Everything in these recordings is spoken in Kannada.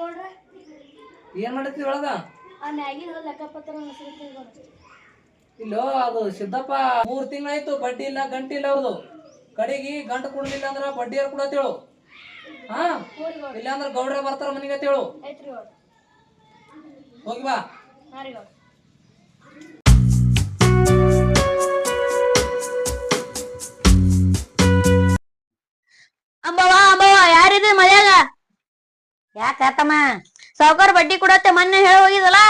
ಗೌಡ್ರ? ಏನ್ ಮಾಡತ್ತಿ ಒಳಗ? ಆ ಮ್ಯಾಗಿನ ಲೆಕ್ಕಪತ್ರ ಗೌಡ್ರ. ಇಲ್ಲೋ ಅದು ಸಿದ್ದಪ್ಪ ಮೂರ್ ತಿಂಗಳಾಯ್ತು ಬಡ್ಡಿ ಇಲ್ಲ ಗಂಟಿ ಇಲ್ಲ ಅವ್ರದು. ಕಡೆಗಿ ಗಂಟು ಕೊಡ್ಲಿಲ್ಲ ಅಂದ್ರ ಬಡ್ಡಿ ಯಾರು ಕೊಡತ್ತೇಳು ಹಾ? ಇಲ್ಲಾಂದ್ರ ಗೌಡ್ರ. ಇಲ್ಲ ಅಂದ್ರ ಗೌಡ್ರ ಬರ್ತಾರ ಮನೆಗೆ ತೇಳು ಐತ್ರಿ ಗೌಡ್ರ. ಹೋಗಿ ಬಾ. ಹಾಂ ರೀ ಗೌಡ್ರ. ಅಂಬವ್ವ ಅಂಬವ್ವ ಯಾರಿದೆ ಮಳ್ಯಾಗ ಯಾಕೆ ತಮ್ಮ ಸಾವುಕಾರ ಬಡ್ಡಿ ಕೊಡತ್ತೆ ಮೊನ್ನೆ ಹೇಳಿ ಹೋಗಿದಲ್ಲ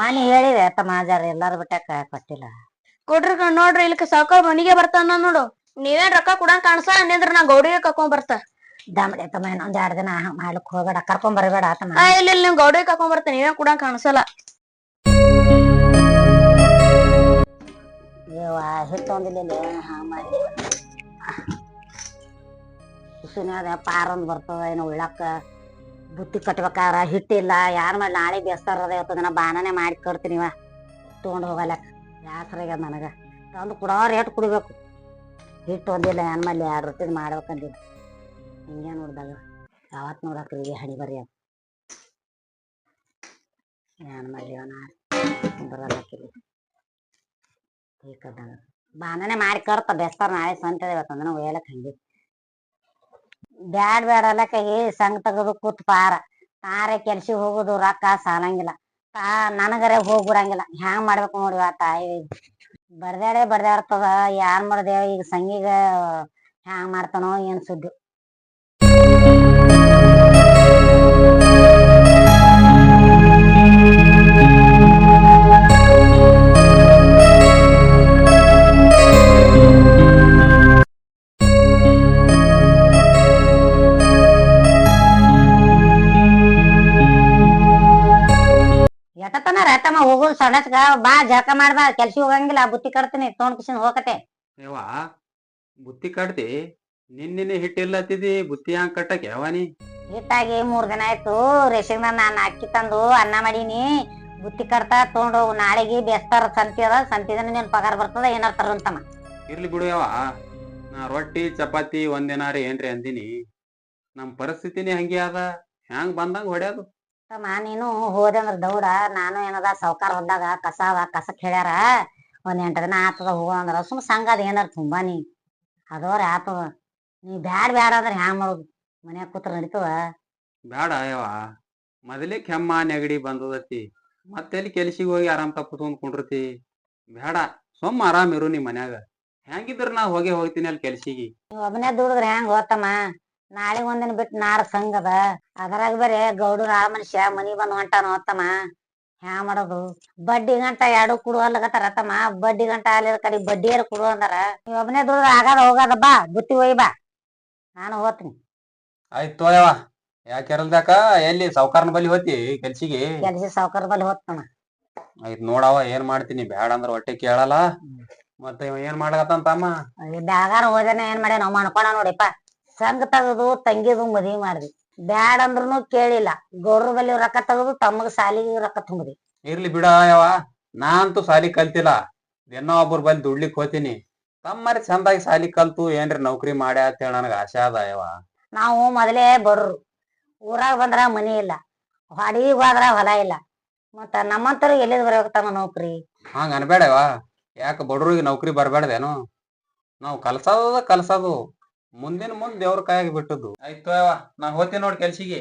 ಮನೆ ಹೇಳಿದೆ ತಮ್ಮ ಜರ ಎಲ್ಲಾರು ಬಿಟ್ಟಾಕ ಕೊಟ್ಟಿಲ್ಲ. ಕೊಡ್ರಿ ಕಣ್ ನೋಡ್ರಿ ಇಲ್ಲಿ ಸಾವುಕಾರ ಮನಿಗೆ ಬರ್ತಾನ ನೋಡು. ನೀವೇನ್ ರೊಕ್ಕ ಕೊಡಂಗ್ ಕಾಣಿಸ ಅಂದ್ರ ನಾ ಗೌಡಿಗೆ ಕರ್ಕೊಂಡ್ ಬರ್ತಾ. ದಮಡೆ ತಮ್ಮ ಇನ್ನೊಂದ್ ಎರಡ್ ದಿನ ಮಾಡ್ಲಿಕ್ ಹೋಗ್ಬೇಡ ಕರ್ಕೊಂಡ್ ಬರಬೇಡ ತಮ್ಮ ಆ ಇಲ್ಲ ಇಲ್ಲ ನೀವ್ ಗೌಡಿಗೆ ಕರ್ಕೊಂಡ್ ಬರ್ತ ನೀವೇನ್ ಕೊಡಂಗ್ ಕಾಣಿಸಲ್ಲ. ಇವ ಹಿಟ್ಟು ಒಂದಿಲ್ಲ ಹಾ ಮಾಡಿ. ಬರ್ತದ ಏನೋ ಉಳ್ಳಾಕ. ಬುತ್ತಿ ಕಟ್ಬೇಕಾರ ಹಿಟ್ಟಿಲ್ಲ, ಯಾರ ಮಾಡಿ ನಾಳೆ ಬೇಸ್ತಾರದ ಇವತ್ತು ದಿನ ಬಾಣನೆ ಮಾಡಿ ವಾ ತೊಗೊಂಡು ಹೋಗಲಕ್ಕ ಬ್ಯಾಸರಾಗ್ಯದ ನನಗೆ? ತಂದು ಕೊಡೋ ರೇಟ್ ಕುಡಿಬೇಕು. ಹಿಟ್ಟು ಒಂದಿಲ್ಲ ಏನ್ ಮೇಲೆ ಎರಡು ರೊಟ್ಟಿದ್ ಮಾಡ್ಬೇಕಂದಿಲ್ಲ ಹಿಂಗೆ ನೋಡಿದಾಗ ಯಾವತ್ತು ನೋಡಕ್ರಿ ಈ ಹಣಿ ಬರ್ರಿ ಅದು ಏನ್ ಮಾಡ್ಲಿ ಬರಲ್ಲ ಬೇಕಂದಾಗ ಬಾನನೆ ಮಾಡಿ ಕರ್ತ ಬೆಸ್ತಾರ ನಾಳೆ ಸಂತದ ಇವತ್ತಂದ್ರೆ ಒಯ್ಯಲಕ್ ಹಂಗೆ. ಬ್ಯಾಡ್ ಬ್ಯಾಡ ಏ ಸಂಗ್ ತೆಗೆದು ಕೂತ್ ಪಾರ. ತಾರೆ ಕೆಲ್ಸಿಗೆ ಹೋಗುದು ರೊಕ್ಕ ಸಾಲಂಗಿಲ್ಲ. ತಾ ನನಗರೆ ಹೋಗ್ಬಿಡಂಗಿಲ್ಲ ಹ್ಯಾಂಗ್ ಮಾಡ್ಬೇಕು ನೋಡಿ ಆ ತಾಯಿ. ಬರ್ದಾಡೆ ಬರ್ದಾಡ್ತದ ಯಾರ್ ಮಾಡ್ದೇವ ಈಗ ಸಂಗಿಗ ಹ್ಯಾಂಗ್ ಮಾಡ್ತಾನೋ ಏನ್ ಸುದ್ದಿ. ಹೋಗುದು ಬಾ ಜಳಕ ಮಾಡ್ಬಾ ಕೆಲ್ಸ ಹೋಗಂಗಿಲ್ಲ ಬುತ್ತಿ ಕಡ್ತೀನಿ ತೊಗೊಂಡ್ ಕಿಶನ್ ಹೋಗತೆ ಯವ್ವ ಬುತ್ತಿ ಕಟ್ತಿ ನಿನ್ನೆ ಹಿಟ್ಟಿಲ್ಲತ್ತಿದಿ ಬುತ್ತಿ ಹಂಗ್ ಕಟ್ಟಕ್ ಯಾವನಿ ಹಿಟ್ಟಾಗಿ ಮೂರ್ ದಿನ ಆಯ್ತು ರೇಷನ್ ನಾನ್ ಅಕ್ಕಿ ತಂದು ಅನ್ನ ಮಾಡೀನಿ. ಬುತ್ತಿ ಕಡ್ತಾ ತೊಗೊಂಡು ಹೋಗು ನಾಳೆಗೆ ಬೇಸ್ತಾರ ಸಂತಿ ಅದ ಸಂತಿ ದಿನ ನಿನ್ ಪಗಾರ ಬರ್ತದ ಏನಾರ ತರುಂತಮ್ಮ ಇರ್ಲಿ ಬಿಡು ಯವ್ವ ನಾ ರೊಟ್ಟಿ ಚಪಾತಿ ಒಂದೇನಾರ ಏನ್ರಿ ಅಂದಿನಿ. ನಮ್ ಪರಿಸ್ಥಿತಿನೇ ಹಂಗೆ ಅದ ಹ್ಯಾಂಗ್ ಬಂದಂಗ ಹೊಡ್ಯಾದು? ತಮ್ಮ ನೀನು ಹೋದೆ ಅಂದ್ರ ದೌಡ ನಾನು ಏನದ ಸಾವ್ಕಾರ ಹೊದ್ದಾಗ ಕಸ ಅದ ಕಸಕ್ ಹೇಳ್ಯಾರ ಒಂದ್ ಎಂಟ ದಿನ ಆತದ ಹೋಗೋ ಅಂದ್ರ ಸುಮ್ ಸಂಘ ಅದ ಏನಾರ ತುಂಬಾ ನೀ ಅದೋರ ಆತದ. ನೀ ಬ್ಯಾಡ ಬ್ಯಾಡ ಅಂದ್ರ ಹ್ಯಾಂಗ್ ಮಾಡುದು? ಮನ್ಯಾಗ ಕೂತ್ರ ನಡೀತದ? ಬ್ಯಾಡ ಯವ್ವ. ಮೊದಲೇ ಕೆಮ್ಮ ನೆಗಡಿ ಬಂದದತಿ. ಮತ್ತೆಲ್ಲಿ ಕೆಲ್ಸಿಗೆ ಹೋಗಿ ಆರಾಮ್ ತಪ್ಪಿಸ್ಕೊಂಡ್ ಕುಂಡಿರ್ತಿ? ಬ್ಯಾಡ. ಸೊಮ್ಮ ಆರಾಮ್ ಇರು ನೀ ಮನ್ಯಾಗ. ಹೆಂಗಿದ್ರ ನಾ ಹೋಗೇ ಹೋಗ್ತೀನಿ ಅಲ್ಲಿ ಕೆಲ್ಸಿಗೆ. ನೀವ್ ಒಬ್ಬನೇ ದುಡಿದ್ರ ಹೆಂಗ್ ಹೋತಮ್ಮ? ನಾಳೆ ಒಂದಿನ ಬಿಟ್ಟು ನಾಡ ಸಂಘದ ಅದ್ರಾಗ ಬೇರೆ ಗೌಡರ ಆ ಮನುಷ್ಯ ಮನಿ ಬಂದ್ ಹೊಂಟಾನ ಹೋತಮ್ಮ ಹ್ಯಾ ಮಾಡೋದು. ಬಡ್ಡಿ ಗಂಟ ಎರಡು ಕುಡು ಅಲ್ಲಗತ್ತಾರ ತಮ್ಮ. ಬಡ್ಡಿ ಗಂಟ ಅಲ್ಲಿ ಕಡೆ ಯಾರು ಕುಡು ಅಂದಾರ. ನೀವ್ ಒಬ್ಬನೇ ದುಡ್ದ್ರ ಆಗದ ಹೋಗದ ಬಾ ಬುತ್ತಿ ಒಯ್ ಬಾ. ನಾನು ಹೋತೀನಿ. ಆಯ್ತು ತೋಯವ ಯಾಕೆ ಇರಲ್ದಾಕ ಎಲ್ಲಿ ಸಾವ್ಕಾರನ ಬಲಿ ಹೋತಿ ಕೆಲ್ಸಿಗೆ? ಕೆಲ್ಸ ಸಾವುಕಾರ ಬಲ್ಲಿ ಹೋಗ್ತಾನ ಆಯ್ತು ನೋಡವ ಏನ್ ಮಾಡ್ತೀನಿ? ಬ್ಯಾಡ ಅಂದ್ರ ಹೊಟ್ಟೆ ಕೇಳಲ್ಲ. ಮತ್ತೆ ಇವ ಏನ್ ಮಾಡಕತ್ತಂತಮ್ಮ ಬ್ಯಾಗಾರ ಹೋದೇನ ಏನ್ ಮಾಡ್ಯಾನ? ನಾವ್ ಮಾಡ್ಕೊಳ ನೋಡಿಪ್ಪ ಸಂಘ ತಗದು ತಂಗಿದು ಮದ್ವಿ ಮಾಡ್ರಿ ಬ್ಯಾಡ ಅಂದ್ರೂನು ಕೇಳಿಲ್ಲ. ಗೌರವ ಬಲ್ಲಿ ರೊಕ್ಕ ತಗದು ತಮ್ಮಗ ಸಾಲಿಗೆ ರೊಕ್ಕ ತುಂಬದಿ. ಇರ್ಲಿ ಬಿಡ ಯಾವ ನಾ ಅಂತೂ ಸಾಲಿ ಕಲ್ತಿಲ್ಲ. ದಿನ ಒಬ್ಬರ ಬಲ್ಲಿ ದುಡ್ಲಿಕ್ ಹೋತೀನಿ. ತಮ್ಮರಿ ಚಂದಾಗಿ ಸಾಲಿ ಕಲ್ತು ಏನ್ರಿ ನೌಕರಿ ಮಾಡ್ಯ ಅಂತ ಹೇಳಿ ನನಗ ಆಶೆ ಅದ ಯಾವ ನಾವು ಮೊದಲೇ ಬಡ್ರು ಊರಾಗ ಬಂದ್ರ ಮನಿ ಇಲ್ಲ. ಹೊಡಿಗೆ ಹೋದ್ರ ಹೊಲ ಇಲ್ಲ. ಮತ್ತ ನಮ್ಮಂತರು ಎಲ್ಲಿದ್ ಬರಬೇಕಮ್ಮ ನೌಕರಿ? ಹಂಗ ಅನ್ಬೇಡವಾ ಯಾಕ ಬಡ್ರಿಗೆ ನೌಕರಿ ಬರ್ಬೇಡ್ದೇನು? ನಾವು ಕಲ್ಸೋದ ಕಲ್ಸೋದು. ಮುಂದಿನ ಮುಂದ್ ದೇವ್ರ ಕಾಯಾಗಿ ಬಿಟ್ಟದ್ದು. ಆಯ್ತು ನಾ ಹೋಗ್ತೀನಿ ನೋಡ್ ಕೆಲ್ಸಿಗೆ.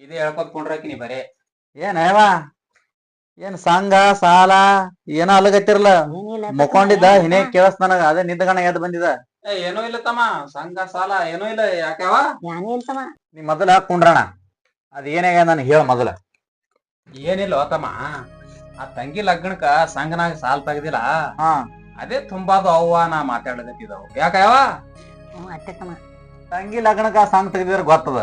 ಇದೇ ಹೇಳ್ಕೊತ್ ಕುಂಡ್ರಾಕಿನಿ ಬರೇ. ಏನ್ ಅಯ್ಯವ ಏನ್ ಸಂಘ ಸಾಲ ಏನೋ ಅಲಗತ್ತಿರಲ್ಲ ಮುಕೊಂಡಿದ್ದ ಮುಕ್ಕೊಂಡಿದ್ದ ಹಿನೇ ಕೇಳಸ್ ನನಗ ಅದೇ ನಿಂತಗಣ ಎದ್ ಬಂದಿದ. ಏ ಏನೂ ಇಲ್ಲ ತಮ್ಮ ಸಂಘ ಸಾಲ ಏನೂ ಇಲ್ಲ ಯಾಕವ ಇಲ್ತಮ್ಮ ನೀ ಮೊದಲ ಕುಂಡ್ರಣ ಅದ ಏನಾಗ್ಯದ ನನ್ ಹೇಳ ಮೊದಲ. ಏನಿಲ್ಲ ತಮ್ಮ ಆ ತಂಗಿ ಲಗ್ನಕ್ಕ ಸಂಘನಾಗ ಸಾಲ ತೆಗ್ದಿಲ್ಲ. ಹಾ. ಅದೇ ತುಂಬಾದು ಅವ್ವ ನಾ ಮಾತಾಡ್ಲತ್ತಿದ್ದವು ಯಾಕವ ತಮ್ಮ. ತಂಗಿ ಲಗ್ನಕ್ಕ ಸಂಘ ತೆಗ್ದಿದ್ರ ಗೊತ್ತದ.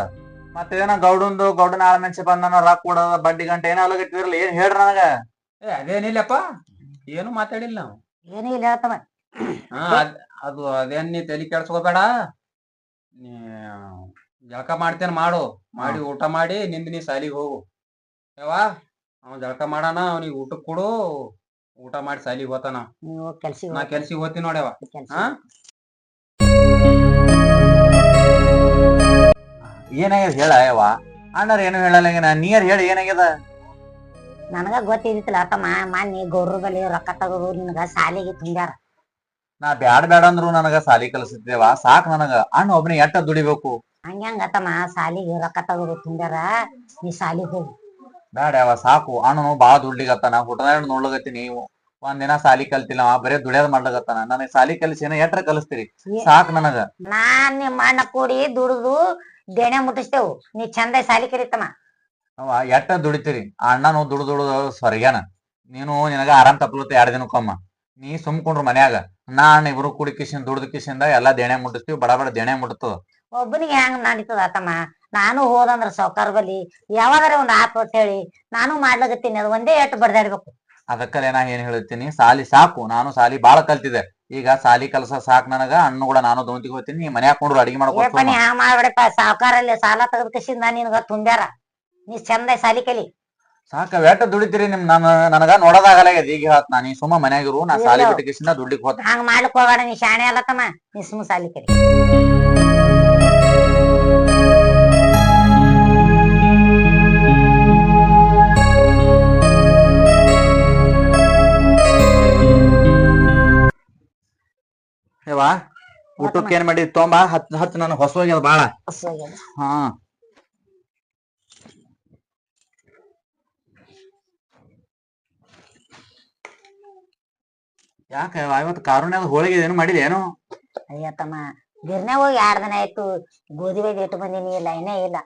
ಮತ್ತೆ ಏನೋ ಗೌಡಂದು ಗೌಡನ ಆಳ ಮೆಣಸಿ ಬಂದನ ರೊಕ್ಕ ಕೊಡೋದ ಬಡ್ಡಿ ಗಂಟೆ ಏನೋ ಅಲ್ಲಗತ್ತಿದ್ರಲ್ಲ ಏನ್ ಹೇಳ್ರಿ ನನಗ? ಏ ಅದೇನಿಲ್ಲಪ್ಪ ಏನು ಮಾತಾಡಿಲ್ಲ ನಾವು. ಏನೂ ಇಲ್ಲ ಹೇಳ್ತಮ್ಮ ಹಾ ಅದ್- ಅದು ಅದೇನ್ ನೀ ತಲೆ ಕೆಡ್ಸ್ಕೋಬೇಡ ನೀ ಜಳಕ ಮಾಡ್ತೇನೆ ಮಾಡು. ಮಾಡಿ ಊಟ ಮಾಡಿ ನಿಂದ ನೀ ಸಾಲಿಗೆ ಹೋಗು. ಯಾವ ಅವ್ನ್ ಜಳಕ ಮಾಡಾನ ಅವನಿಗೆ ಊಟಕ್ಕೆ ಕೊಡು. ಊಟ ಮಾಡಿ ಸಾಲಿಗೆ ಹೋತಾನ. ನೀವು ನಾ ಕೆಲ್ಸಿಗೆ ಹೋಗ್ತೀನಿ ನೋಡ್ಯವ ಕೆಲ್ಸ ಹಾ? ಏನಾಗ್ಯದ ಹೇಳ ಯವ್ವ. ಅಣ್ಣರ್ ಏನು ಹೇಳಲ್ಲ ನೀರ್ ಹೇಳಿ ಏನಾಗ್ಯದ? ನನಗ ಗೊತ್ತಿದ್ದಿಲ್ಲ ತಮ್ಮ ಮಾನ್ನಿ ಗೌರ್ರ ಬಳಿ ರೊಕ್ಕ ತಗೋದು ನಿನಗ ಸಾಲಿಗೆ ತುಂಬ್ಯಾರ. ನಾ ಬ್ಯಾಡ ಬ್ಯಾಡ ಅಂದ್ರು ನನಗ ಸಾಲಿ ಕಲಿಸಿದ್ದೇವ? ಸಾಕ್ ನನಗ. ಅಣ್ಣ ಒಬ್ನ ಎಟ್ಟ ದುಡಿಬೇಕು? ಹಂಗ್ಯಾಂಗ ತಮ್ಮ ಸಾಲಿಗೆ ರೊಕ್ಕ ತಗೋ ತುಂಬ್ಯಾರ ನೀ ಸಾಲಿಗೆ ಹೋಗು. ಬ್ಯಾಡ ಯಾವ ಸಾಕು. ಅಣ್ಣನು ಬಾಳ ದುಡ್ಲಿಗತ್ತಾನ. ಹುಟ್ಟದ ನೋಡ್ಲಗತ್ತೀನಿ ಒಂದಿನ ಸಾಲಿ ಕಲ್ತಿಲ್ಲ ಅವ ಬರೇ ದುಡಿಯೋದ್ ಮಾಡ್ಲಗತ್ತಾನ ನನಗ್ ಸಾಲಿ ಕಲಿಸಿ ಏನ ಎಟ್ರ ಕಲಿಸ್ತೀರಿ? ಸಾಕ್ ನನಗ. ನಾನ್ ನಿಮ್ಮ ಅಣ್ಣ ಕೂಡಿ ದುಡಿದು ದೇಣೆ ಮುಟ್ಟಿಸ್ತೇವು ನೀ ಚಂದ ಸಾಲಿ ಕರಿತಮ್ಮ ಅವ ಎಟ್ಟ ದುಡಿತೀರಿ? ಆ ಅಣ್ಣನು ದುಡ್ದು ದುಡ್ದು ಸ್ವರ್ಗ್ಯಾನ. ನೀನು ನಿನಗ ಆರಾಮ್ ತಪ್ಪಲತ್ತ ಎರಡು ದಿನಕ್ಕೊಮ್ಮ. ನೀ ಸುಮ್ಕೊಂಡ್ರು ಮನ್ಯಾಗ. ನಾ ಅಣ್ಣ ಇಬ್ರು ಕೂಡಿ ಕಿಶನ್ ದುಡ್ದು ಕಿಶಿಂದ ಎಲ್ಲಾ ದೇಣೆ ಮುಟ್ಟಿಸ್ತೀವಿ ಬಡ ಬಡ ದೇಣೆ ಮುಟ್ತದ ಒಬ್ಬನಿಗೆ ಹೆಂಗ್ ನಡೀತದ ತಮ್ಮ ನಾನು ಹೋದಂದ್ರ ಸಾವ್ಕಾರ ಬಲಿ ಯಾವಾಗಾರ ಒಂದ್ ಆತ್ ಅಂತ ಹೇಳಿ ನಾನು ಮಾಡ್ಲಾಗತ್ತೀನಿ ಅದು ಒಂದೇ ಎಟ್ಟು ಬಡ್ದಾಡ್ಬೇಕು ಅದಕ್ಕಲ್ಲೇ ನಾ ಏನ್ ಹೇಳ್ತೀನಿ ಸಾಲಿ ಸಾಕು. ನಾನು ಸಾಲಿ ಬಾಳ ಕಲ್ತಿದ್ದೆ. ಈಗ ಸಾಲಿ ಕೆಲಸ ಸಾಕ್ ನನಗ ಅಣ್ಣ ಕೂಡ ನಾನು ದೋಂತಿಗೆ ಹೋಗ್ತೀನಿ. ನೀ ಮನ್ಯಾಗ ಕೊಂಡ್ರು ಅಡಿಗೆ ಏಪ್ಪ ನೀ ಮಾಡ್ಕೊತ ಹ್ಯಾಂಗ ಮಾಡ್ಬೇಡಪ್ಪ ಸಾವ್ಕಾರಲ್ಲಿ ಸಾಲ ತೆಗೆದ ಕಸಿಂದ ನಿನ್ಗ ತುಂಬ್ಯಾರ. ನೀ ಚಂದ ಸಾಲಿ ಕಲಿ. ಸಾಕ ಎಟ್ಟ ದುಡಿತೀರಿ ನಿಮ್ ನನ್ ನನಗ ನೋಡೋದಾಗಲ್ಲ ಈಗ ಹೇಳ್ತ ನಾ. ನೀ ಸುಮ್ಮ ಮನ್ಯಾಗಿರು ನಾ ಸಾಲಿ. ಬಿಟ್ಟು ಕಿಸಿಂದ ದುಡ್ಡಿಗೆ ಹೋತ. ಹಂಗ ಮಾಡ್ಲಿಕ್ ಹೋಗಬೇಡ ನೀ ಶಾಣೆ ಅಲ್ಲ ತಮ್ಮ. ನೀ ಸುಮ್ಮ ಸಾಲಿ ಕಲಿ. ಏವಾ ಊಟಕ್ಕೆ ಏನ್ ಮಾಡಿ ತೊಂಬ ಹತ್ ಹತ್ ನನ್ ಹೊಸ ಹೋಗ್ಯದ ಬಾಳ. ಹಾ. ಯಾಕ ಇವತ್ತು ಕಾರುಣ್ಯದ ಹೋಳಿಗೆ ಏನು ಮಾಡಿದೆ ಏನು? ಅಯ್ಯ ತಮ್ಮ ಗಿರ್ನೆ ಹೋಗಿ ಎರಡ್ ದಿನ ಆಯ್ತು ಗೋಧಿ ಬೇಗ ಇಟ್ಟು ಬಂದಿನಿ ಇಲ್ಲ ಏನೇ ಇಲ್ಲ.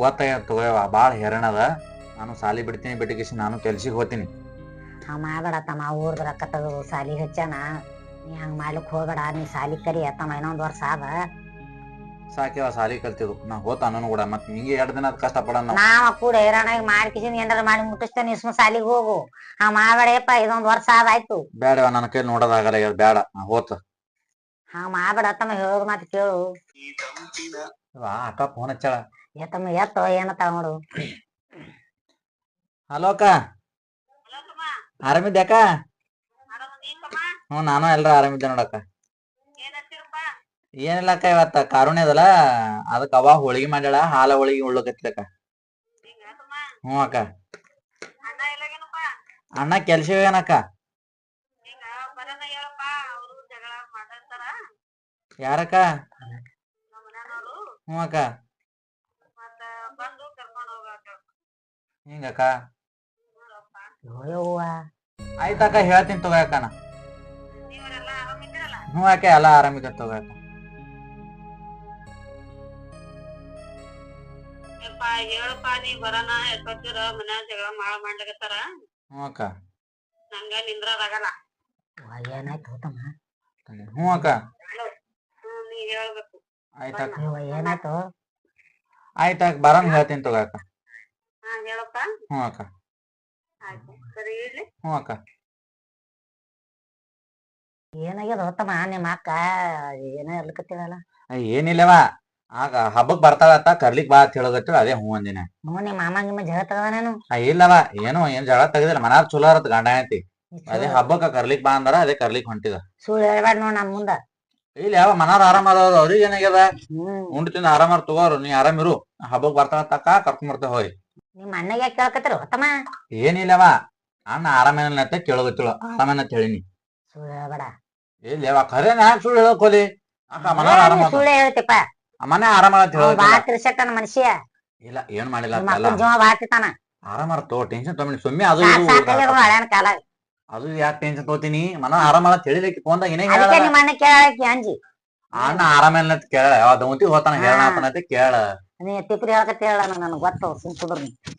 ಗೊತ್ತಾಗ್ಯದ ತಗೋಯವ ಬಾಳ ಹೆರಣದ ನಾನು ಸಾಲಿ ಬಿಡ್ತೀನಿ ಬಿಟ್ಟಿಗಿಸಿ ನಾನು ಕೆಲ್ಸಿಗೆ ಹೋಗ್ತೀನಿ ಹಂಗ ಮಾಡ್ಬೇಡ ತಮ್ಮ ಊರ್ದ ರೊಕ್ಕ ತಗೋ ಸಾಲಿ ಹಚ್ಚಾನ ನೀ ಹಂಗ ಮಾಡ್ಲಿಕ್ಕೆ ಹೋಗಬೇಡ ನೀ ಸಾಲಿ ಕರಿ ತಮ್ಮ ಇನ್ನೊಂದ್ ವರ್ಷ ಆದ. ಸಾಕ್ಯವ ಸಾಲಿ ಕಲ್ತಿದ್ದು. ನಾ ಹೋತ ಅನ್ನೋನು ಕೂಡ ಮತ್ತೆ ನಿಂಗೆ ಎರಡು ದಿನ ಕಷ್ಟ ಪಡೋಣ ನಾವ. ಕೂಡ ಹೈರಾಣಾಗಿ ಮಾಡ್ಕಿಸಿನ್ ಏನಾರ ಮಾಡಿ ಮುಟ್ಟಿಸ್ತೇನೆ ಇಸ್ಮ ಸಾಲಿಗೆ ಹೋಗು. ಹಂಗ ಮಾಡ್ಬೇಡಪ್ಪ ಇದೊಂದ್ ವರ್ಷ ಆದ ಆಯ್ತು. ಬ್ಯಾಡವ ನನ್ನ ಕೈ ನೋಡೋದಾಗಲ್ಲ ಈಗ ಬೇಡ ನಾ ಹೋತ. ಹಂಗ ಮಾಡ್ಬೇಡ ತಮ್ಮ ಹೇಳೋದು ಮಾತು ಕೇಳು. ವಾ ಅಕ್ಕ ಫೋನ್ ಹಚ್ಚಾಳ ಎತ್ತಮ್ಮ ಎತ್ತ ನೋಡು. ಹಲೋ ಅಕ್ಕ. ಆರಾಮಿದ್ದೆ ಅಕ್ಕ? ಹ್ಞೂ ನಾನು ಎಲ್ರ ಆರಾಮಿದ್ದೆ ನೋಡಕ್ಕ ಏನಿಲ್ಲ ಅಕ್ಕ ಇವತ್ತ ಕಾರುಣ್ಯ ಅದಲ್ಲ ಅದಕ್ಕ ಅವ ಹೋಳಿಗೆ ಮಾಡ್ಯಾಳ ಹಾಲ ಹೋಳಿಗೆ ಉಳ್ಳಕತ್ತಿದಕ್ಕ ಹ್ಞೂ ಅಕ್ಕ. ಅಣ್ಣ ಕೆಲ್ಸ ಏನಕ್ಕ ಯಾರಕ್ಕ? ಹ್ಞೂ ಅಕ್ಕ. ಹಿಂಗಕ್ಕ ಆಯ್ತಕ್ಕ ಹೇಳ್ತೀನಿ ತಗೋ ಅಕ್ಕ ನಾ ಹ್ಞೂ ಅಕ್ಕ ಎಲ್ಲ ಆರಾಮಿದ್ದ ತಗೋ ಅಕ್ಕ. ಯಪ್ಪ ಹೇಳಪ್ಪ ನೀ ಬರೋಣ ಎಷ್ಟೊತ್ತಿರ ಮನ್ಯಾಗ ಜಗಳ ಮಾಡ ಮಾಡ್ಲಿಕತ್ತಾರ? ಹ್ಞೂ ಅಕ್ಕ. ನಂಗ ನಿಂದ್ರದಾಗಲ್ಲ ಏನಾಯ್ತು ಹ್ಞೂ ಅಕ್ಕ. ನೀ ಹೇಳ್ಬೇಕು. ಆಯ್ತಕ್ಕ. ಏನಾಯ್ತು? ಆಯ್ತಕ್ಕ ಬರೋಣ ಹೇಳ್ತೀನಿ ತಗೋ ಅಕ್ಕ. ಹಾ ಹೇಳಪ್ಪ. ಹ್ಞೂ ಅಕ್ಕ. ಆಯ್ತು. ಸರಿ ಇಡ್ಲಿ. ಹ್ಞೂ ಅಕ್ಕ. ಏನಾಗ್ಯದ ತಮ್ಮ ನಿಮ್ಮ ಅಕ್ಕ? ಏನೋ ಇರ್ಲಿಕತ್ತಿರಲ್ಲ ಅಯ್ಯ, ಏನಿಲ್ಲವ. ಆಗ ಹಬ್ಬಕ್ ಬರ್ತಾಳತ್ತ ಕರ್ಲಿಕ್ ಬಾ ಅಂತ ಹೇಳೋದಟ್ಟು ಅದೇ ಹ್ಞೂ ಅಂದಿನ. ಹ್ಞೂ ನಿಮ್ಮ ಮಾಮ ನಿಮ್ಮ ಜಗಳ ತಗದಾನೇನು ಆ, ಇಲ್ಲವ. ಏನೋ ಏನ್ ಜಗಳ ತೆಗದಿಲ್ಲ. ಮನಾರ್ ಚಲೋ ಇರತ್ ಗಂಡ ಐತಿ ಅದೇ ಹಬ್ಬಕ್ಕ ಕರ್ಲಿಕ್ ಬಾ ಅಂದ್ರ ಅದೇ ಕರ್ಲಿಕ್ ಹೊಂಟಿದ. ಸುಳ್ಳು ಹೇಳ್ಬೇಡ ನೋಡ್ ನನ್ ಮುಂದ. ಇಲ್ಲ ಯಾವ ಮನಾರ್ ಆರಾಮ ಅದಾವ ಅವ್ರಿಗೆ ಏನಾಗ್ಯದ? ಹ್ಮ್. ಉಂಡ್ ತಿಂದ ಆರಾಮಾರ್ ತಗೋರು. ನೀ ಆರಾಮಿರು ಹಬ್ಬಕ್ ಬರ್ತಾಳ ತಕ್ಕ ಕರ್ಕೊಂಡ್ ಬರ್ತೇವೆ ಹೋಯ್. ನಿಮ್ಮ ಅಣ್ಣಗೆ ಕೇಳ್ಕತ್ತಿರ ತಮ್ಮ ಏನಿಲ್ಲವ ಅಣ್ಣ ಆರಾಮೇನ ಅಂತ ಕೇಳೋಗತ್ತಿಳು ಆರಾಮೇನ ಅಂತ ಹೇಳಿನಿ. ಸುಳ್ಳು ಹೇಳಬೇಡ. ಇಲ್ಲವ ಖರೇನ ಯಾಕೆ ಸುಳ್ಳು ಹೇಳಕೋಲಿ ಅಕ್ಕ ಮನ ಆರಾಮ ಸುಳ್ಳು ಹೇಳ್ತಿಪ್ಪ? ಮನೆ ಆರಾಮ ಅಂತ ಬಾ ತಿರ್ಸಟ್ಟನ ಮನುಷ್ಯ. ಇಲ್ಲ ಏನ್ ಮಾಡಿಲ್ಲ ಅಲ್ಲ ಜೀವ ಬಾತಿತಾನ ಆರಾಮಾರ ತಗೋ ಟೆನ್ಷನ್ ತಗೊಂಡಿ ಸುಮ್ಮನೆ ಅದು ಹಳ್ಯಾನ ಕಾಲ ಅದು ಯಾಕೆ ಟೆನ್ಷನ್ ತಗೋತೀನಿ? ಮನ ಆರಾಮ ಅಂತ ಹೇಳಿದಕ್ಕೆ ಫೋನ್ದಾಗ ಏನೇ ಅದಕ್ಕೆ ನಿಮ್ಮ ಅಣ್ಣ ಕೇಳಕ್ಕೆ ಅಂಜಿ. ಅಣ್ಣ ಆರಾಮೇನ ಅಂತ ಕೇಳ ಯಾವ ದೌತಿ ಹೋತಾನ ಹೇಳ ಅಂತ ಕೇಳ. ನೀ ತಿಪ್ರಿ ಹೇಳಕತ್ತ ಹೇಳ, ನನಗೆ ಗೊತ್ತು, ಸುಮ್ ಕುದ್ರ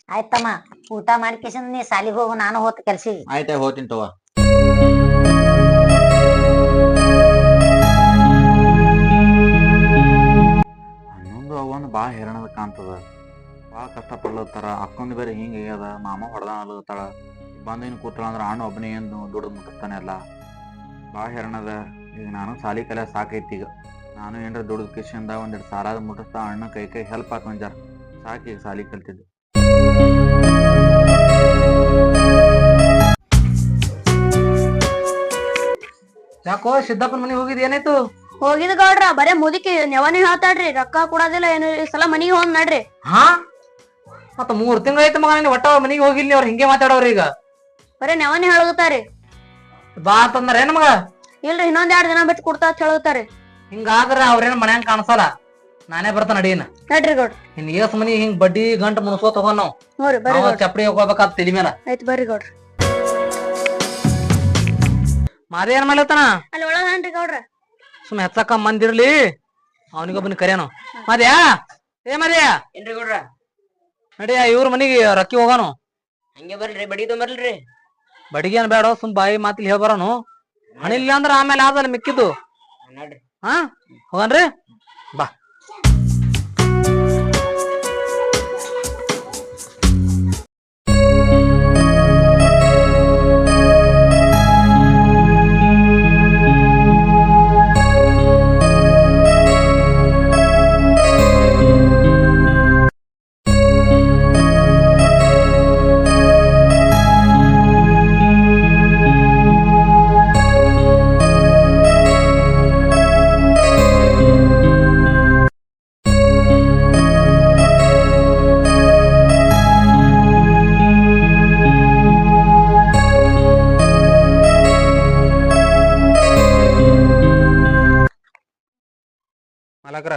ಆಯ್ತಮ್ಮ, ಊಟ ಮಾಡ್ಕೇಶನ್ ನೀ ಸಾಲಿಗೆ ಹೋಗು, ನಾನು ಹೋತ ಕೆಲ್ಸಿಗೆ. ಆಯ್ತ ಹೋತೀನಿ ತಗೋ. ಹನ್ನೊಂದು ಅವೊಂದು ಭಾಳ ಹೆರಣದ ಕಾಣ್ತದ. ಭಾಳ ಕಷ್ಟ ಪಡ್ಲತ್ತಾರ, ಅಕ್ಕೊಂದು ಬೇರೆ ಹಿಂಗೆ ಆಗ್ಯದ, ಮಾಮ ಹೊಡೆದ ಬಂದೇನು ಕೂತಳ ಅಂದ್ರೆ ಅಣ್ಣ ಒಬ್ಬನೇ ಏನು ದುಡ್ದು ಮುಟ್ಟಿಸ್ತಾನೆ ಎಲ್ಲ ಭಾಳ ಹೆರಣದ ಈಗ ನಾನು ಸಾಲಿ ಕಲಿಯ ಸಾಕೈತಿ ಈಗ. ನಾನು ಏನರ ದುಡ್ದು ಕಿಶನ್ದ ಒಂದೆರಡು ಸಾರಾದ ಮುಟ್ಟಿಸ್ತಾ ಅಣ್ಣ ಕೈ ಕೈ ಹೆಲ್ಪ್ ಹಾಕೊಂಜಾರ ಸಾಕು ಸಾಕಿ ಸಾಲಿ ಕಲ್ತಿದ್ದೆ. ಯಾಕೋ ಸಿದ್ದಪ್ಪನ ಮನೆಗೆ ಹೋಗಿದ್ ಏನಾಯ್ತು? ಹೋಗಿದ್ ಗೌಡ್ರ ಬರೇ ಮುದುಕಿ ನೆವನೇ ಹೇಳ್ತಾಡ್ರಿ ರೊಕ್ಕ ಕೊಡೋದಿಲ್ಲ ಏನು ಈ ಸಲ ಮನೆಗೆ ಹೋಗ್ ನಡ್ರಿ. ಹಾ? ಮತ್ತ ಮೂರ್ ತಿಂಗಳಾಯ್ತು ಮಗ ನೀನು ಒಟ್ಟ ಮನೆಗೆ ಹೋಗಿಲ್ಲ ಅವ್ರು ಹಿಂಗೆ ಮಾತಾಡೋರು ಈಗ. ಬರೇ ನೆವನೇ ಹೇಳುತ್ತಾರೆ ಬಾ ಅಂತಂದ್ರ ಏನ್ ಮಗ? ಇಲ್ರಿ ಇನ್ನೊಂದ್ ಎರಡ್ ದಿನ ಬಿಟ್ಟು ಕೊಡ್ತಾ ಅಂತ ಹೇಳುತ್ತಾರೆ ಹಿಂಗಾದ್ರ ಅವ್ರೇನ್ ಮನ್ಯಾಂಗ ಕಾಣಿಸಲ್ಲ. ನಾನೇ ಬರ್ತಾನ ಅಡಿಯನ ನಡ್ರಿ ಎಸ್ ಇನ್ ಏಸ್ ಮನಿ ಹಿಂಗ್ ಬಡ್ಡಿ ಗಂಟ ಮುನ್ಸೋ ತಗೊಂಡ್ ನಾವ್. ನೋಡ್ರಿ ಬರ್ರಿ ನಾವ್ ಗೌಡ್ರ. ಚಪ್ಪಡಿ ಹೋಗ್ಬೇಕಾದ್ ತಲಿ ಮೇಲೆ. ಆಯ್ತು ಬರ್ರಿ ಗೌಡ್ರ. ಮಾದೇ ಏನ್ ಮಾಡ್ಲತ್ತಾನ? ಅಲ್ಲಿ ಒಳಗ ಹನ್ರಿ ಗೌಡ್ರ. ಸುಮ್ ಹೆಚ್ಚಕ್ಕ ಮಂದಿರ್ಲಿ. ಅವನಿಗೊಬ್ಬನ ಕರೆಯನು. ಮದ್ಯಾ? ಏ ಮದ್ಯಾ? ಏನ್ರಿ ಗೌಡ್ರ? ನಡಿಯ ಇವ್ರ ಮನಿಗೆ ರೊಕ್ಕಿ ಹೋಗಾನು. ಹಂಗೆ ಬರ್ರಿ ಬಡಿ ತೊಂಬರ್ಲ್ರಿ. ಬಡಿಗೆ ಏನ್ ಬೇಡ ಸುಮ್ ಬಾಯಿ ಮಾತಿಲ್ ಹೇಳ್ ಬರೋನು. ಹಣಿಲ್ಲ ಅಂದ್ರ ಆಮೇಲೆ ಆದಲ್ಲ ಮಿಕ್ಕಿದ್ದು. ನಡ್ರಿ. ಹಾ ಹೋಗನ್ರಿ. ಬಾ. ಮಲಕ್ರ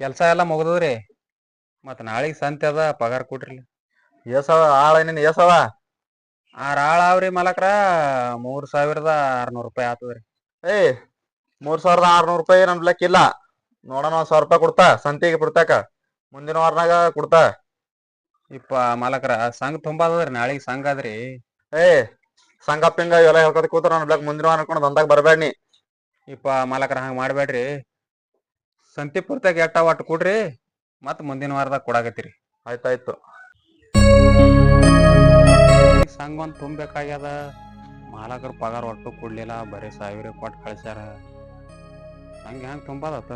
ಕೆಲಸ ಎಲ್ಲ ಮುಗ್ದದ್ರಿ. ಮತ್ತು ನಾಳೆಗೆ ಸಂತೆ ಅದ ಪಗಾರ ಕೊಡ್ರಿ ಏಸವ ಆಳ ಏನೇನ್ ಏಸವ ಆರ್ ಆಳ ಅವ್ರಿ ಮಲಕ್ರ ಮೂರು ಸಾವಿರದ ಆರ್ನೂರ್ ರೂಪಾಯಿ ಆತದ್ರಿ. ಏ ಮೂರ್ ಸಾವಿರದ ಆರ್ನೂರ್ ರೂಪಾಯಿ ನನ್ ಲೆಕ್ಕ ಇಲ್ಲ. ನೋಡೋಣ ಒಂದ್ ಸಾವಿರ ರೂಪಾಯಿ ಕೊಡ್ತಾ ಸಂತಿಗೆ ಬಿಡ್ತಾಕ. ಮುಂದಿನ ವಾರನಾಗ ಕೊಡ್ತಾ. ಇಪ್ಪ ಮಲಕ್ರ ಸಂಘ ತುಂಬಾದದ್ರಿ ನಾಳೆಗೆ ಸಂಘ ಅದ್ರಿ ಏ ಸಂಘ ಪಿಂಗ ಇವೆಲ್ಲ ಹೇಳ್ಕೊತ ಕೂತ್ರ ನನ್ ಬ್ಲಾಕ್ ಮುಂದಿನ ವಾರ ಅನ್ಕೊಂಡು ದಂದಾಗ ಬರಬೇಡ ನೀ ಇಪ್ಪ ಮಲಕ್ರ ಹಂಗ ಮಾಡ್ಬೇಡ್ರಿ. ಸಂತಿ ಪೂರ್ತಿಯಾಗ ಎಟ್ಟ ಒಟ್ಟು ಕೊಡ್ರಿ? ಮತ್ತೆ ಮುಂದಿನ ವಾರದಾಗ ಕೊಡಾಕತ್ತೀರಿ. ಆಯ್ತಾಯ್ತು. ಸಂಘ ಒಂದು ತುಂಬೇಕಾಗ್ಯದ ಮಾಲಕರು ಪಗಾರ ಒಟ್ಟು ಕೊಡ್ಲಿಲ್ಲ ಬರೀ ಸಾವಿರ ಕೊಟ್ಟು ಕಳ್ಸ್ಯಾರ. ಹಂಗೆ ಹೆಂಗ್ ತುಂಬದತ್ತ?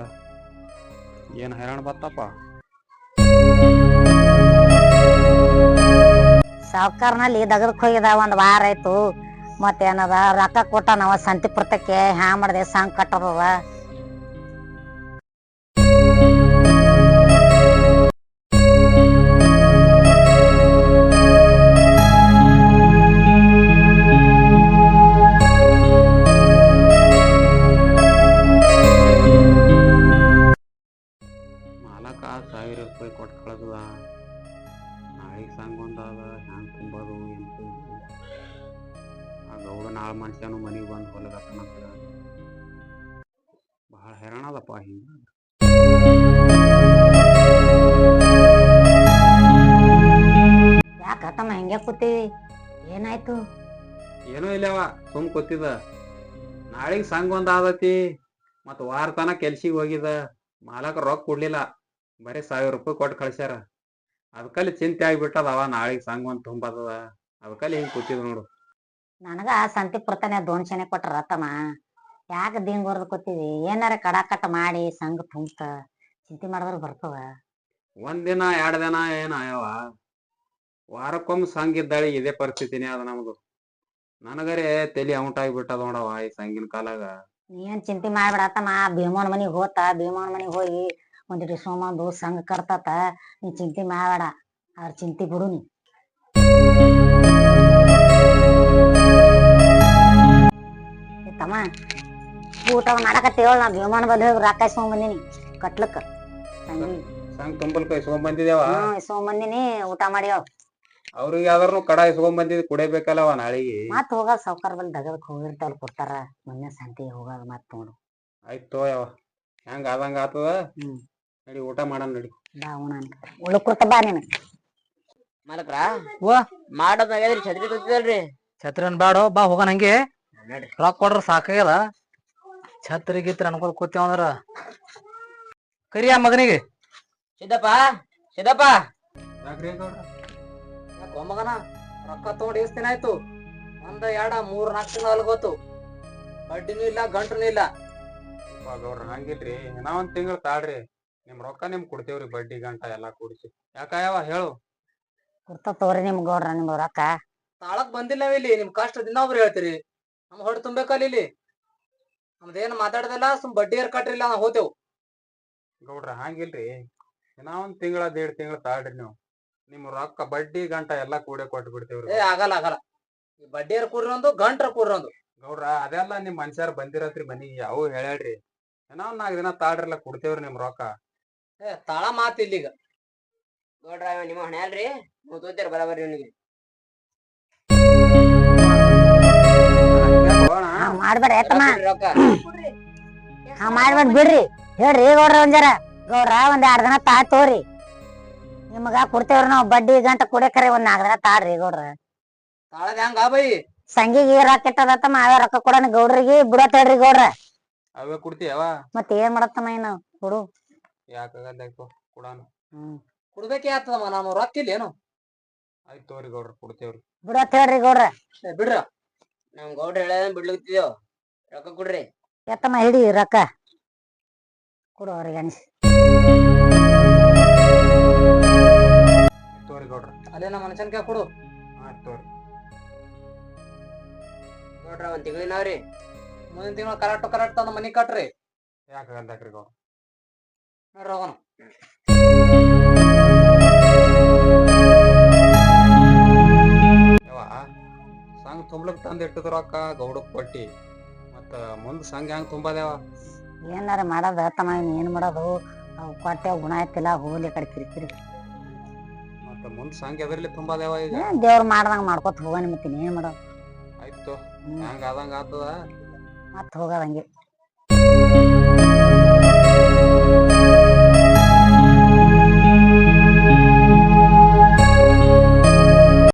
ಏನು ಹೈರಾಣ ಬತ್ತಪ್ಪ? ಸಾವ್ಕಾರ್ನಲ್ಲಿ ದಗದಕ್ಕೆ ಹೋಗಿದ ಒಂದು ವಾರ ಆಯ್ತು. ಮತ್ತೇನದ ರೊಕ್ಕ ಕೊಟ್ಟ ನಾವ ಸಂತಿ ಪುರ್ತಕ್ಕೆ ಹ್ಯಾ ಮಾಡಿದೆ ಸಂಗ್ ಕಟ್ಟದದ? ಹಿಂಗ ಯಾಕ ತಮ್ಮ ಹೆಂಗೆ ಕೂತೀವಿ? ಏನಾಯ್ತು? ಏನೂ ಇಲ್ಲವ ಸುಮ್ ಕೂತಿದ ನಾಳೆಗೆ ಸಂಘ ಒಂದ್ ಆದತಿ ಮತ್ ವಾರ ತನ ಕೆಲ್ಸಿಗೆ ಹೋಗಿದ ಮಾಲಕ ರೊಕ್ಕ ಕೊಡ್ಲಿಲ್ಲ. ಬರೀ ಸಾವಿರ ರೂಪಾಯಿ ಕೊಟ್ಟು ಕಳ್ಸ್ಯಾರ. ಅದಕ್ಕಲ್ಲಿ ಚಿಂತೆ ಆಗ್ಬಿಟ್ಟದ ಅವ ನಾಳೆಗೆ ಸಂಘ ಒಂದ್ ತುಂಬದ ಅದಕ್ಕಲ್ಲಿ ಹಿಂಗ್ ಕೂತಿದ್ ನೋಡು. ನನಗ ಸಂತಿ ಪುರ್ತನೆ ದೋನ್ಶನೆ ಕೊಟ್ರ ತಮ್ಮ ಯಾಕ ದಿಂಗ್ ಹೊರದ್ ಕೂತೀವಿ ಏನಾರ ಕಡಾಕಟ್ ಮಾಡಿ ಸಂಘ ತುಂಬ್ತ ಚಿಂತೆ ಮಾಡಿದ್ರೆ ಬರ್ತದ? ಒಂದ್ ದಿನ ಎರಡ್ ದಿನ ಏನ್ ಆಯವ ವಾರಕ್ಕೊಮ್ಮೆ ಸಂಘ ಇದ್ದಾಳಿ ಇದೇ ಪರಿಸ್ಥಿತಿನೇ ಅದ ನಮ್ದು. ನನಗರೆ ತಲಿ ಔಟಾಗ್ಬಿಟ್ಟದ ನೋಡವ ಈ ಸಂಗಿನ ಕಾಲಾಗ. ಏನ್ ಚಿಂತೆ ಮಾಡ್ಬಿಡತ್ತಮ್ಮ ಭೀಮೋನ್ ಮನಿಗ್ ಹೋತ ಭೀಮೋನ್ ಮನಿಗ್ ಹೋಗಿ ಒಂದಿಟ್ಟು ಸೋಮಂದು ಸಂಘ ಕರ್ತತ ನೀ ಚಿಂತೆ ಮಾಡ್ಬೇಡ. ಅವ್ರ ಚಿಂತೆ ಬಿಡು ನೀ. ಏ ತಮ್ಮ ಊಟ ಮಾಡಕತ್ತೇವಳ ನಾ ವಿಮಾನ ಬಲ್ಲಿ ಹೋಗಿ ರೊಕ್ಕ ಇಸ್ಕೊಂಡ್ ಬಂದಿನಿ ಕಟ್ಲಕ್ಕ. ತಂಗಿ. ಸಂಘ ತುಂಬಲ್ಕ ಇಸ್ಕೊಂಡ್ ಬಂದಿದೇವ ಹ್ಮ್ ಇಸ್ಕೊಂಡ್ ಬಂದಿನಿ ಊಟ ಮಾಡ್ಯಾವ. ಅವ್ರಿಗೆ ಯಾವ್ದಾರು ಕಡ ಇಸ್ಕೊಂಡ್ ಬಂದಿದ್ ಕುಡಿಬೇಕಲ್ಲವ ನಾಳೆಗೆ ಮತ್ ಹೋಗ ಸಾವ್ಕಾರ ಬಂದ್ ದಗದಕ್ ಹೋಗಿರ್ತಾವಲ್ ಕೊಡ್ತಾರ ಮೊನ್ನೆ ಸಂತಿಗೆ ಹೋಗೋದ್ ಮತ್ ನೋಡು. ಆಯ್ತು ತೋಯವ ಹೆಂಗ ಆದಂಗ ಆತದ? ಹ್ಮ್. ನಡಿ ಊಟ ಮಾಡೋಣ ನಡಿ. ಬಾ ಉಣಾನ ಉಳ್ಕೊತ ಬಾ ನೀನು. ಮಾಲಕ್ರ ಓ ಮಾಡೋದಾಗ್ಯದ್ರಿ ಛತ್ರಿ ಗೊತ್ತಿದಲ್ರಿ ಛತ್ರನ್ ಬಾಡೋ ಬಾ ಹೋಗೋಣ ಹಂಗೆ. ರೊಕ್ಕ ಕೊಡ್ರ ಸಾಕಾಗ್ಯದ. ಛತ್ರಿ ಗಿತ್ರ ಅನ್ಕೊಂಡ್ ಕೂತೇವ ಅಂದ್ರ? ಕರಿಯ ಮಗನಿಗೆ. ಸಿದ್ದಪ್ಪ ಸಿದ್ದಪ್ಪ? ಯಾಕೋ ಮಗನ ರೊಕ್ಕ ತಗೊಂಡ್ ಎಷ್ಟ್ ದಿನ ಆಯ್ತು. ಒಂದ ಎರಡ ಮೂರ್ ನಾಲ್ಕು ತಿಂಗಳ ಅಲ್ಗೋತು ಬಡ್ಡಿನೂ ಇಲ್ಲ ಗಂಟನೂ ಇಲ್ಲ. ಗೌಡ್ರ ಹಂಗಿಲ್ರಿ ಇನ್ನ ಒಂದ್ ತಿಂಗಳ ತಾಳ್ರಿ. ನಿಮ್ ರೊಕ್ಕ ನಿಮ್ ಕೊಡ್ತೇವ್ರಿ ಬಡ್ಡಿ ಗಂಟ ಎಲ್ಲಾ ಕೂಡಿಸಿ. ಯಾಕಾಯವ ಹೇಳು. ಕೊಡ್ತಾವ್ರಿ ನಿಮ್ ಗೌಡ್ರ ನಿಮ್ ರೊಕ್ಕ. ತಾಳಕ್ ಬಂದಿಲ್ಲ ಇಲ್ಲಿ ನಿಮ್ ಕಷ್ಟದಿಂದ ದಿನ ಒಬ್ರು ಹೇಳ್ತೀರಿ. ನಮ್ ಹೊಡೆ ತುಂಬೇಕಲ್ಲ ಇಲ್ಲಿ ನಮ್ದೇನ್ ಮಾತಾಡದಿಲ್ಲ ಸುಮ್ ಬಡ್ಡಿ ಏರ್ ಕಟ್ರಿಲ್ಲ ನಾವ್ ಹೋತೇವ್. ಗೌಡ್ರ ಹಂಗಿಲ್ರಿ. ಇನ್ನ ಒಂದ್ ತಿಂಗಳ ದೇಡ್ ತಿಂಗಳ ತಾಳ್ರಿ ನೀವು. ನಿಮ್ ರೊಕ್ಕ ಬಡ್ಡಿ ಗಂಟ ಎಲ್ಲಾ ಕೂಡೆ ಕೊಟ್ಟು ಬಿಡ್ತೇವ್ರಿ ಏ ಆಗಲ್ಲ ಆಗಲ್ಲ. ಈ ಬಡ್ಡಿಯರ್ ಕೂಡ್ರಿ ಒಂದು ಗಂಟ್ರ ಕೂಡ್ರಿ ಒಂದು ಗೌಡ್ರ ಅದೆಲ್ಲ ನಿಮ್ ಮನ್ಷ್ಯಾರ ಬಂದಿರತ್ರಿ ಮನಿಗೆ ಅವು ಹೇಳ್ಯಾಡ್ರಿ ಏನೋ ಒಂದ್ ನಾಲ್ಕು ದಿನ ತಾಳ್ರಲ್ಲ ಕೊಡ್ತೇವ್ರಿ ನಿಮ್ ರೊಕ್ಕ. ಏ ತಾಳ ಮಾತ್ ಇಲ್ಲಿಗ. ನೋಡ್ರ ನಿಮ್ಮ ಹಣೆ ಅಲ್ರಿ? ನೀವು ತೋತೀರ ಮಾಡ್ಬೇಡ ಎತ್ತಮ್ಮ ಹಾ ಮಾಡ್ಬೇಡ ಬಿಡ್ರಿ. ಹೇಳ್ರಿ ಗೌಡ್ರ ಒಂದರ ಜರ ಗೌಡ್ರ ಒಂದ್ ಎರಡ್ ದಿನ ತಾ ತೋರಿ. ನಿಮಗ ಕೊಡ್ತೇವ್ರಿ ನಾವ್ ಬಡ್ಡಿ ಗಂಟ ಕುಡಿಯಕರೆ ಒಂದ್ ನಾಲ್ಕ ದಿನ ತಾಳ್ರಿ ಗೌಡ್ರ. ತಾಳದ ಹೆಂಗ ಬೈ? ಸಂಗಿಗೆ ರೊಕ್ಕ ಇಟ್ಟದತ್ತಮ್ಮ ಅವೇ ರೊಕ್ಕ ಕೊಡೋಣ ಗೌಡ್ರಿಗೆ ಬಿಡತ್ ಹೇಳ್ರಿ ಗೌಡ್ರ. ಅವೇ ಕೊಡ್ತೀಯವ? ಮತ್ ಏನ್ ಮಾಡತ್ತಮ್ಮ ಏನು ಕೊಡು. ಯಾಕಾಗಲ್ಲ ಕೊಡಾನ. ಹ್ಮ್. ಕುಡ್ಬೇಕೇ ಆಗ್ತದಮ್ಮ ನಾನು ರೊಕ್ಕ ಇಲ್ಲೇನು ಆಯ್ತು ತೋರಿ ಗೌಡ್ರ ಕೊಡ್ತೇವ್ರಿ. ಬಿಡೋತ್ ಹೇಳ್ರಿ ಗೌಡ್ರ. ಬಿಡ್ರ. ನಮ್ ಗೌಡ್ರ ಹೇಳ ಬಿಡ್ಲಿಕ್ತಿದ್ಯೋ ರೊಕ್ಕ ಕೊಡ್ರಿ. ಎತ್ತಮ್ಮ ಹಿಡಿ ರೊಕ್ಕ. ಕೊಡು ಅವ್ರಿಗೆ ತೋರಿ ಗೌಡ್ರ. ಅದೇ ನಮ್ಮ ಮನುಷ್ಯನ್ಕ ಕೊಡು. ಹಾ ತೋರಿ. ನೋಡ್ರ ಒಂದ್ ತಿಂಗಳಿನಾವ್ರಿ ಮುಂದಿನ ತಿಂಗಳು ಕರೆಕ್ಟ್ ಕರೆಕ್ಟ್ ತಂದು ಮನಿ ಕಟ್ರಿ. ಯಾಕಾಗಲ್ದಾಕ್ರಿ ಗೌಡ್ರ? ನೋಡ್ರಿ ಹೋಗೋಣ. ತುಂಬಲಕ್ ತಂದ್ ಇಟ್ಟದ ರೊಕ್ಕ ಗೌಡಕ್ ಕೊಟ್ಟಿ. ಮತ್ತ ಮುಂದ್ ಸಂಘ ಹೆಂಗ್ ತುಂಬದೇವ ಏನಾರ ಮಾಡೋದ ತಮ್ಮ ಏನ್ ಮಾಡೋದು? ಅವು ಕೊಟ್ಟೆ ಗುಣ ಆಯ್ತಿಲ್ಲ ಹೋಗ್ಲಿ ಕಡೆ ಕಿರಿಕಿರಿ. ಮತ್ತ ಮುಂದ್ ಸಂಘ ಎದರ್ಲಿ ತುಂಬದೇವ ಈಗ? ಏನ್ ದೇವ್ರ ಮಾಡ್ದಂಗ ಮಾಡ್ಕೊತ ಹೋಗೋಣ ಮತ್ತೀನಿ ಏನ್ ಮಾಡೋದು? ಆಯ್ತು ಹ್ಮ್. ಹೆಂಗ್ ಆದಂಗ ಆತದ? ಮತ್ ಹೋಗೋದಂಗೆ.